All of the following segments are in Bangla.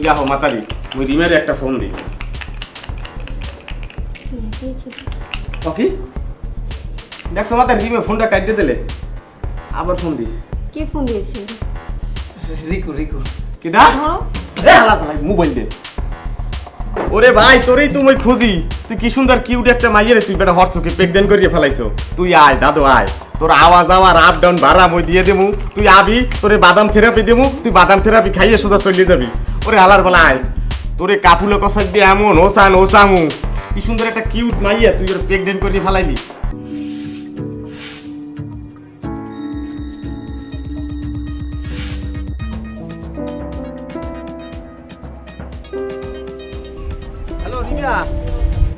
তুই যাহো মাতারি মুই রিমের একটা ফোন দিই ওকে দেখছ মাতারি রিমে ফোনটা কাটিয়ে দিলে আবার ফোন দি। কে ফোন দিয়েছে? রিকু রিকু। কি ধরো। এ হালা ভাই মোবাইল দে। ওরে ভাই, তোরেই তো মই খুঁজি। তুই কি সুন্দর কিউট একটা মাইয়ে রে, তুই বেটা হরসকে পেকডেন করিয়ে ফেলাইছো। তুই আয়, দাদু আয়। তোর আওয়াজ আওয়ার আপ ডাউন ভাড়া মই দিয়ে দেবো তুই আবি, তোরে বাদাম থেরাপি দেবো তুই বাদাম থেরাপি খাইয়ে সোজা চলে যাবি। ওরে আলার বেলা আয়। তোরে কাপুলে কষাক দিয়ে এমন, ওসান, ওসামু। কি সুন্দর একটা কিউট মাইয়া, তুই ওর প্রেগনেন্ট করিয়ে ফেলাইলি।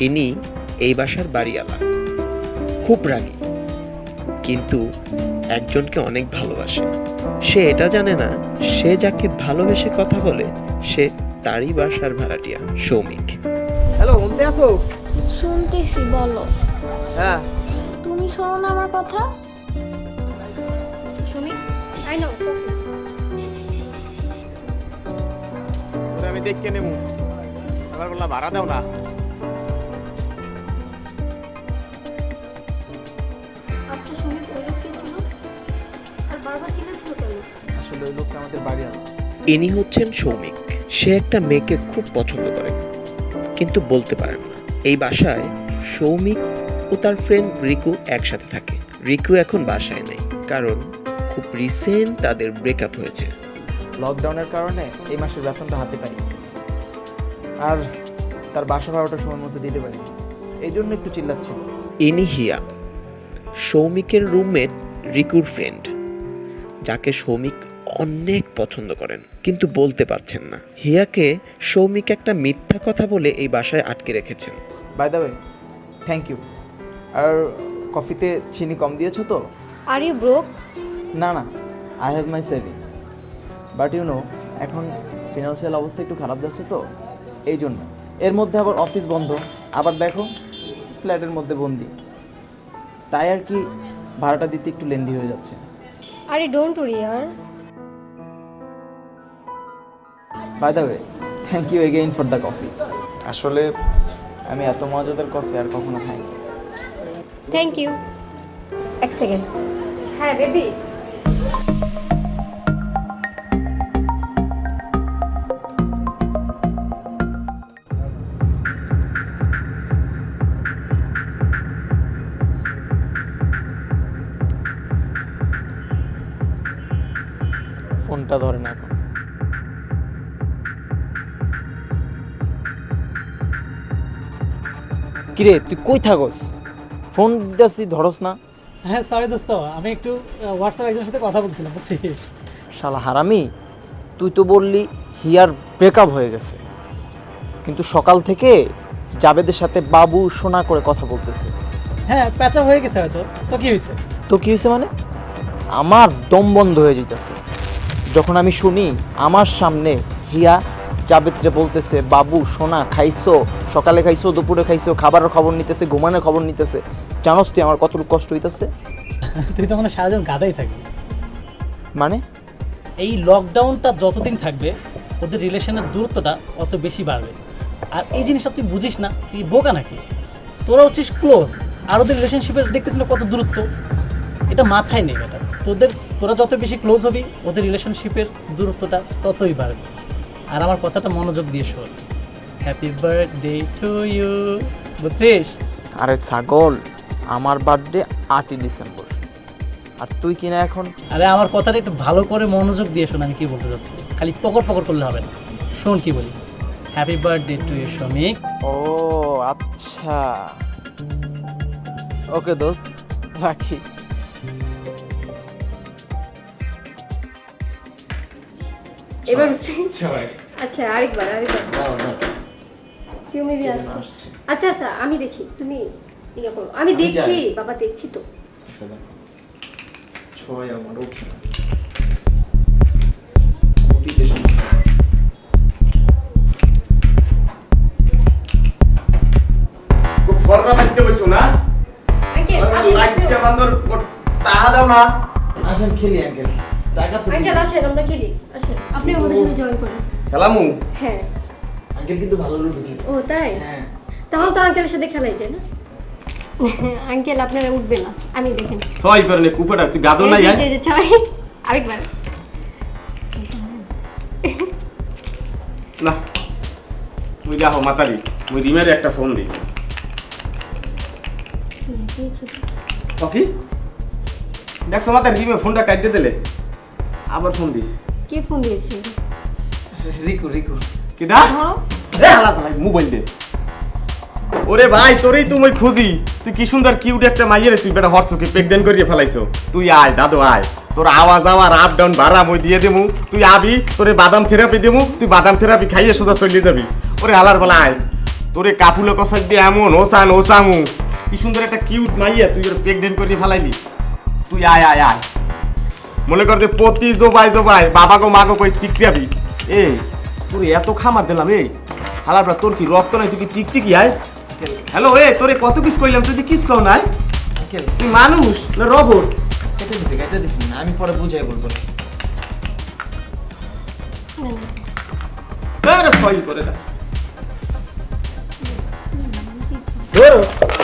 ইনি এই বাসার বাড়িওয়ালা। খুব রাগী। কিন্তু একজনকে অনেক ভালোবাসে। সে এটা জানে না সে যাকে ভালোবেসে কথা বলে সে তারই বাসার ভাড়াটিয়া সৌমিক। হ্যালো শুনতে আসো শুনতেছি বলো। হ্যাঁ। তুমি শোনো না আমার কথা? সুমিত আই নো আমি দেখকে নেব। আবার বললাম ভাড়া দাও না। আচ্ছা সুমিত ওই লোক কে ছিল আর বারবার চিল্লাচ্ছিল কেন? আসলে ওই লোকটা আমাদের বাড়ি আলো ইনি হচ্ছেন সৌমিক। সে একটা মেয়েকে খুব পছন্দ করে কিন্তু বলতে পারেন না। এই বাসায় সৌমিক ও তার ফ্রেন্ড রিকু একসাথে থাকে। রিকু এখন বাসায় নেই কারণ খুব রিসেন্ট তাদের ব্রেকআপ হয়েছে। লকডাউনের কারণে এই মাসের বেতনটা হাতে পাই আর তার বাসা ভাড়াটা সময় মতো দিতে পারি। এই জন্য একটু চিল্লাচ্ছি। ইনি হিয়া সৌমিকের রুমমেট রিকুর ফ্রেন্ড যাকে সৌমিক অনেক পছন্দ করেন কিন্তু বলতে পারছেন না। হিয়াকে সৌমিক একটা মিথ্যা কথা বলে এই বাসায় আটকে রেখেছেন। By the way thank you আর কফিতে চিনি কম দিয়েছ তো? আর ইউ ব্রোক না না I have my savings but you know এখন ফিনান্সিয়াল অবস্থা একটু খারাপ যাচ্ছে তো। এই জন্য এর মধ্যে আবার অফিস বন্ধ আবার দেখো ফ্ল্যাটের মধ্যে বন্দি। তাই আর কি ভাড়াটা দিতে একটু লেন্দি হয়ে যাচ্ছে। আরে don't worry R. By the way thank you again for the coffee আসলে আমি এত মজাদার কফি আর কখনো খাইনি। থ্যাংক ইউ এক সেকেন্ড হ্যাঁ বেবি কিরে তুই কই থাকস? ফোন দিতেছি ধরস না। হ্যাঁ সরি দোস্ত আমি একটু হোয়াটসঅ্যাপ একজনের সাথে কথা বলছিলাম বুঝছিস? শালা হারামি তুই তো বললি হিয়ার ব্রেকআপ হয়ে গেছে। কিন্তু সকাল থেকে জাবেদের সাথে বাবু সোনা করে কথা বলতেছে। হ্যাঁ প্যাচা হয়ে গেছে হয়তো। তো কি হয়েছে? তো কি হয়েছে মানে? আমার দম বন্ধ হয়ে যেতেছে যখন আমি শুনি আমার সামনে হিয়া জাবেদরে বলতেছে বাবু সোনা খাইছো সকালে খাইছো দুপুরে খাইছো খাবারের খবর নিতেছে ঘুমানোর খবর নিতেছে। জানোস তুই আমার কতটুকু কষ্ট হইতেছে? তুই তো মানে সারাদিন গাদাই থাকবি। মানে? এই লকডাউনটা যতদিন থাকবে ওদের রিলেশনের দূরত্বটা অত বেশি বাড়বে। আর এই জিনিসটা তুই বুঝিস না তুই বোকা নাকি? তোরা হচ্ছিস ক্লোজ আর ওদের রিলেশনশিপের দেখতেছিস না কত দূরত্ব। এটা মাথায় নেই এটা তোদের তোরা যত বেশি ক্লোজ হবি ওদের রিলেশনশিপের দূরত্বটা ততই বাড়বে। আর আমার কথাটা মনোযোগ দিয়ে শোন। হ্যাপি বার্থডে টু ইউ বুঝছিস? আরে ছাগল আমার বার্থডে আটই ডিসেম্বর। আর তুই কিনা এখন? আরে আমার কথাটা একটু ভালো করে মনোযোগ দিয়ে শোন আমি কি বলতে চাচ্ছি? খালি পকর পকর করলে হবে না। শোন কি বলি। হ্যাপি বার্থডে টু ইউ শ্রমিক ও আচ্ছা। ওকে দোস্ত রাখি। এবার আচ্ছা আরেকবার আরেকবার। কেউ মেবি আসছে? আচ্ছা আচ্ছা আমি দেখি তুমি ইয়ে করো। আমি দেখছি বাবা দেখছি তো। ছয় আমার ওঠে না। থাকতে বইছো না। আঙ্কেল লাইটটা বান্দর টাহা দাও না। আসেন খেলি আঙ্কেল। টাকা তো আঙ্কেল আসেন আমরা খেলি। আসেন। আপনি আমাদের সাথে জয়েন করেন। খেলামু? হ্যাঁ। আঙ্কেল কিন্তু ভালো লুডো খেলে। ও তাই? হ্যাঁ। তাহলে তো আঙ্কেলের সাথে খেলাই যায় না? আঙ্কেল আপনারা উঠবে না। আমি দেখেন। ছয় করে কুপাটা তুই গাদো নাই এই এই যে, ছয় আরেকবার। না। মুই যাহো মাতারি। মুই রিমের একটা ফোন দিই। কি? দেখছ মাতার রিমে ফোনটা কাটতে দিলে? আবার ফোন দি কে ফোন দিয়েছে? রিকু রিকু। কিডা ধরো এ হালা ভাই মোবাইল দে। ওরে ভাই তোরেই তো মই খুঁজি। তুই কি সুন্দর কিউট একটা মাইয়েরে তুই বেটা হরসকে প্রেগনেন্ট করিয়ে ফেলাইছো। তুই আয় দাদু আয়। তোর আওয়াজ আওয়ার আপ ডাউন ভাড়া মই দিয়ে দেবো তুই আবি তোরে বাদাম থেরাপি দেবো তুই বাদাম থেরাপি খাইয়ে সোজা চলে যাবি। ওরে হালার বেলা আয়। তোরে কাপুলে কষাই দিয়ে এমন ওসান ওসামু। কি সুন্দর একটা কিউট মাইয়া তুই ওর প্রেগনেন্ট করিয়ে ফেলাইলি। তুই আয় আয় আয়। মনে কর যে পতি জোবাই জোবাই বাবা গো মা গো কই চিকরিয়াবি এই তোর এত খামার দিলাম এই হালার তোর কি রক্ত নাই তুই কি টিকটিকি আয়। হ্যালো এ তোরে কত কিস কইলাম তুই কিস কও নাই? তুই মানুষ না রবট? কেটে দিছি কেটে দিছি না আমি পরে বুঝাই বলব সই করে দা। ধর।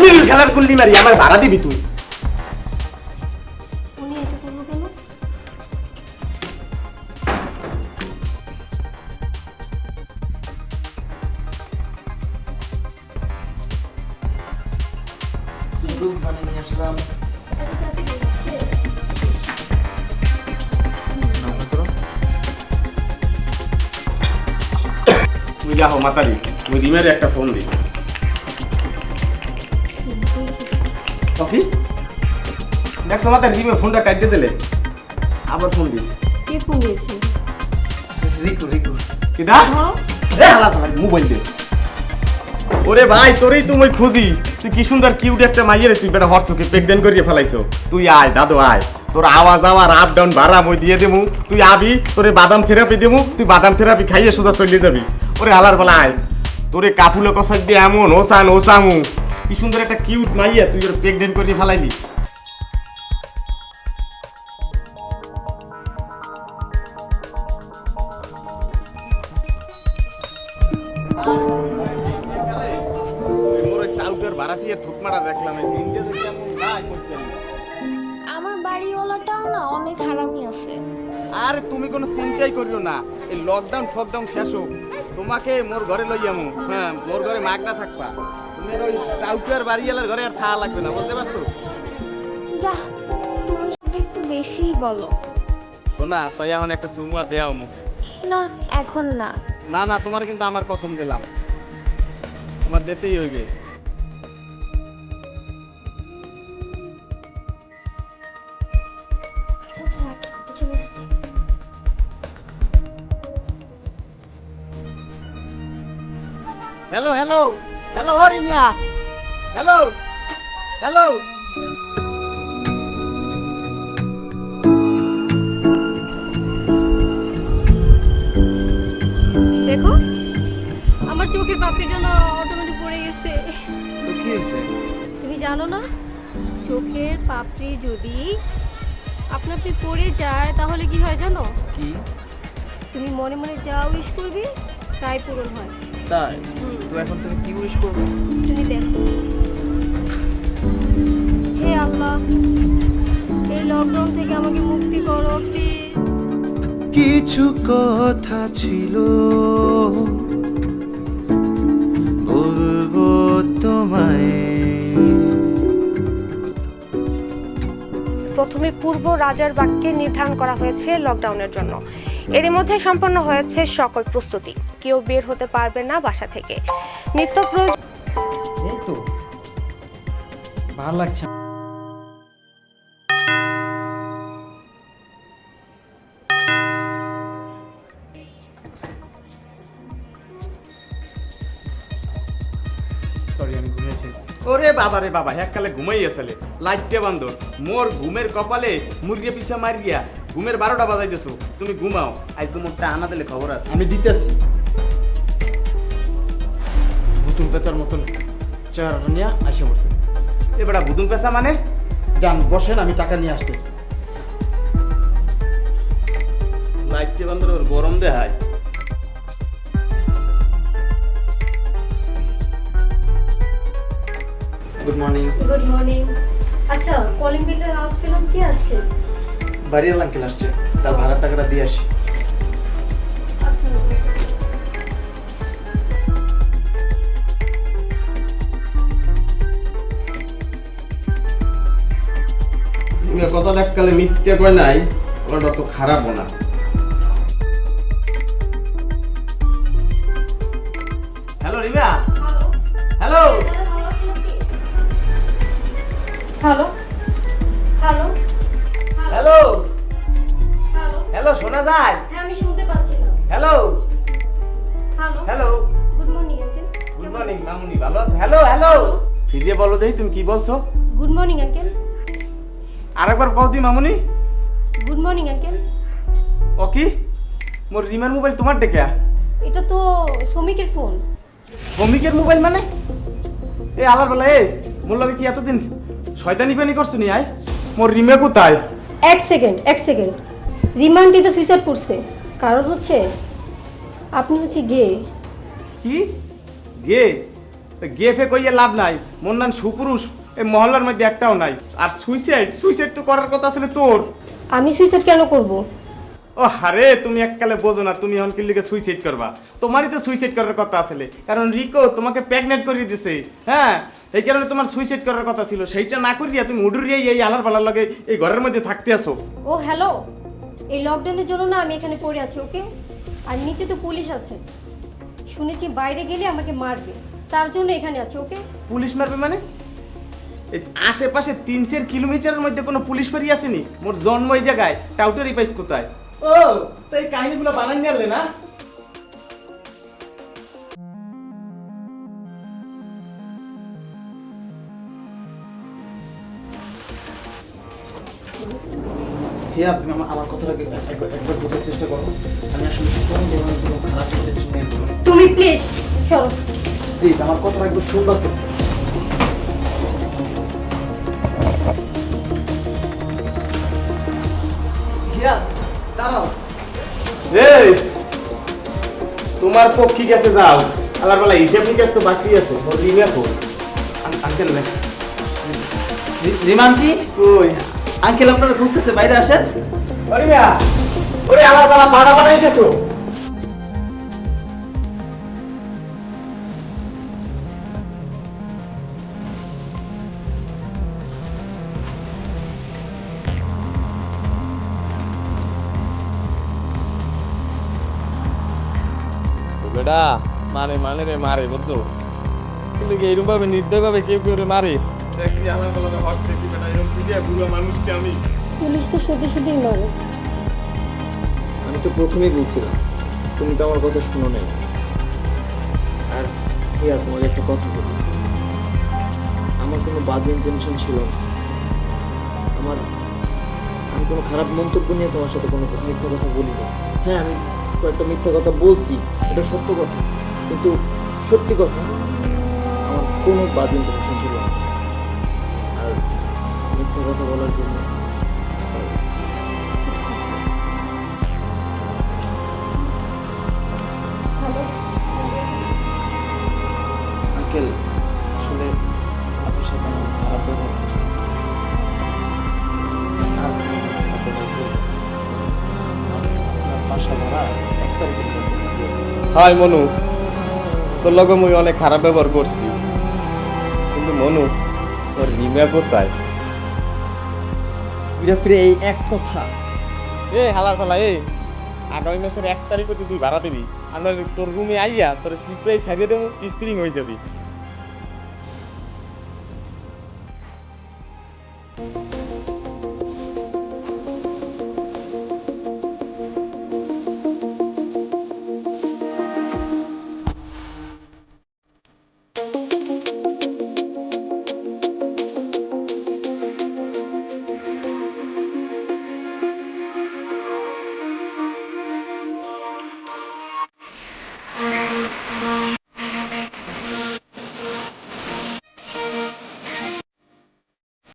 নীল খেলার গুল্লি মারি আমার ভাড়া দিবি তুই। মাতারি তুই রিমের একটা ফোন দি কফি দেখছ মাতার রিমে ফোনটা দিলে? আবার ফোন দি কে ফোন দিয়েছে? রিকু রিকু। হালা মোবাইল দে। ওরে ভাই তোরেই তো মই খুঁজি। তুই কি সুন্দর কিউট একটা মাইয়েরে তুই বেটা হরসকে প্রেগনেন্ট করিয়ে ফেলাইছো। তুই আয় দাদু আয়। তোর আওয়াজ আওয়ার আপ ডাউন ভাড়া মই দিয়ে দেবো তুই আবি তোরে বাদাম থেরাপি দেবো তুই বাদাম থেরাপি খাইয়ে সোজা চলে যাবি। ওরে আলার বেলা আয় তোরে কাপুলে কষাই দিয়ে এমন ওসান ওসামু। কি সুন্দর একটা কিউট মাইয়া তুই ওর প্রেগনেন্ট করে ফেলাইলি। আমার বাড়িওয়ালাটাও না অনেক হারামি আছে। আরে তুমি কোনো চিন্তাই করিও না এই লকডাউন ফকডাউন শেষ হোক। তোমাকে মোর ঘরে লই যামু। হ্যাঁ মোর ঘরে মাগনা থাকবা। তুমি ওই বাড়ি বাড়িওয়ালার ঘরে আর থাকা লাগবে না বুঝতে পারছ? যা তুমি একটু বেশিই বলো। শোনা তাই এখন একটা চুমুয়া দেয়া আমু না এখন না। না না তোমার কিন্তু আমার প্রথম দিলাম। আমার দিতেই হইবে। হ্যালো হ্যালো হ্যালো হরিণা হ্যালো হ্যালো দেখো আমার চোখের পাপড়ির জন্য অটোমেটিক পড়ে গেছে। তো কি হয়েছে? তুমি জানো না চোখের পাপড়ি যদি আপনাআপনি পড়ে যায় তাহলে কি হয় জানো? কি? তুমি মনে মনে যা উইশ করবে তাই পূরণ হয়। তাই? এখন তুমি কি উইশ করবে? তুমি দেখো। হে আল্লাহ এই লকডাউন থেকে আমাকে মুক্তি করো প্লিজ কিছু কথা ছিল। বলব তোমায়। প্রথমে পূর্ব রাজার বাক্যে নির্ধারণ করা হয়েছে লকডাউনের জন্য। এরই মধ্যে সম্পন্ন হয়েছে সকল প্রস্তুতি। কেউ বের হতে পারবে না বাসা থেকে। নিত্য প্রয়োজন ভালো লাগছে। বাবা রে বাবা এককালে ঘুমাই আসলে লাইটে বন্ধ। মোর ঘুমের কপালে মুরগি পিছা মার গিয়া ঘুমের বারোটা বাজাইতেছো। তুমি ঘুমাও। আজকে মোরটা আনা দিলে খবর আছে। আমি দিতেছি। ভুতুম পেঁচার মতন চেহারাটা নিয়ে আসে বসে এবার বুদুন পেঁচা মানে? যান বসেন আমি টাকা নিয়ে আসতেছি। লাইটে বন্ধ ওর গরম দেহায় গুড মর্নিং গুড মর্নিং আচ্ছা কলিং বেলের আওয়াজ পেলাম কে আসছে? বাড়ির আঙ্কেল আসছে। তার ভাড়ার টাকাটা দিয়ে আসি। আচ্ছা কথা এককালে মিথ্যে কয় নাই ওটা তো খারাপও না। Hello? Hello? Hello? Hello? Hello শোনা যায়? হ্যাঁ আমি শুনতে পাচ্ছি না। Hello? Hello? Hello? Good morning uncle good morning মামুনি ভালো আছে? Hello hello? ফিরিয়ে বলো দেখি তুমি কি বলছো? গুড মর্নিং আঙ্কেল আরেকবার কও দি মামুনি। গুড মর্নিং আঙ্কেল ও কি? মোর রিমার মোবাইল তোমার ডেকে এটা তো শ্রমিকের ফোন। ভৌমিকের মোবাইল মানে? এ আলার বেলা এ মোর লগে কি এতদিন শয়তানি পানি করছ নি আয়। মোর রিমা কোথায়? এক সেকেন্ড এক সেকেন্ড। রিমান্ডি তো সুইসাইড করছে। কারণ হচ্ছে আপনি হচ্ছে গে। কি? গে? গে ফে কইয়ে লাভ নাই। মোর নাম সুপুরুষ। এই মহল্লার মধ্যে একটাও নাই। আর সুইসাইড সুইসাইড তো করার কথা আসলে তোর? আমি সুইসাইড কেন করব? ও হারে তুমি এককালে বোঝো না তুমি এখন কিল্লিকে সুইসাইড করবা। তোমারই তো সুইসাইড করার কথা আসলে। কারণ রিকো তোমাকে প্রেগনেন্ট করিয়ে দিছে হ্যাঁ? এই কারণে তোমার সুইসাইড করার কথা ছিল। সেইটা না করিয়া তুমি উডুরিয়াই এই আলার পালার লগে এই ঘরের মধ্যে থাকতে আসো ও হ্যালো? এই লকডাউনের জন্য না আমি এখানে পড়ে আছি ওকে? আর নিচে তো পুলিশ আছে। শুনেছি বাইরে গেলে আমাকে মারবে। তার জন্য এখানে আছে ওকে? পুলিশ মারবে মানে? এই আশেপাশে তিন চার কিলোমিটারের মধ্যে কোনো পুলিশ ফাঁড়ি আসেনি? মোর জন্ম এই জায়গায় টাউটারি পাইস কোথায়? ও তো এই কাহিনীগুলো বানাই নিয়ে না? তুমি আমার আমার কথাটাকে একবার একবার বোঝার চেষ্টা করো আমি আসলে কোনো ধরনের কোনো খারাপ তুমি প্লিজ সরো প্লিজ আমার কথাটা একটু শুনবা তো। এই তোমার পক্ষী গেছে যাও। আলার বেলা হিসাব নিকাশ তো বাকি আছে ওর রিমা কো আঙ্কেল কই? আঙ্কেল আপনারা খুঁজতেছে বাইরে আসেন। অরিয়া ওরে আলার বেলা পাড়া বানাই গেছো বেটা মারে মানে রে মারে বুঝছ? কিন্তু কি এইরকম ভাবে নির্দয় ভাবে কেউ কেউ রে মারে? পুলিশ তো সত্যি সত্যিই মারে আমি তো প্রথমেই বলছিলাম তুমি তো আমার কথা শুনো নাই। আর হিয়া তোমাকে একটা কথা বলি। আমার কোনো বাজে ইন্টেনশন ছিল না। আমার আমি কোনো খারাপ মন্তব্য নিয়ে তোমার সাথে কোনো মিথ্যা কথা বলি না হ্যাঁ আমি কয়েকটা মিথ্যা কথা বলছি। এটা সত্য কথা কিন্তু সত্যি কথা আমার কোনো বাজে ইন্টেনশন ছিল না আর মিথ্যা কথা বলার জন্য. আঙ্কেল আসলে আপনার সাথে আমি খারাপ ব্যবহার করছি আর কোনো খারাপ ব্যবহার করব না। আপনার বাসা ভাড়া এক তারিখের হাই মনু তোর লগে মুই অনেক খারাপ ব্যবহার করছি। কিন্তু মনু তোর রিমা কোথায়? বিরাট ফিরে এই এক কথা। এ হালা ফালা এ। আগামী মাসের এক তারিখ তুই ভাড়া দিবি। আর তোর রুমে আইয়া তোর সিপ্রাই ছাড়িয়ে দেবো স্প্রিং হয়ে যাবি।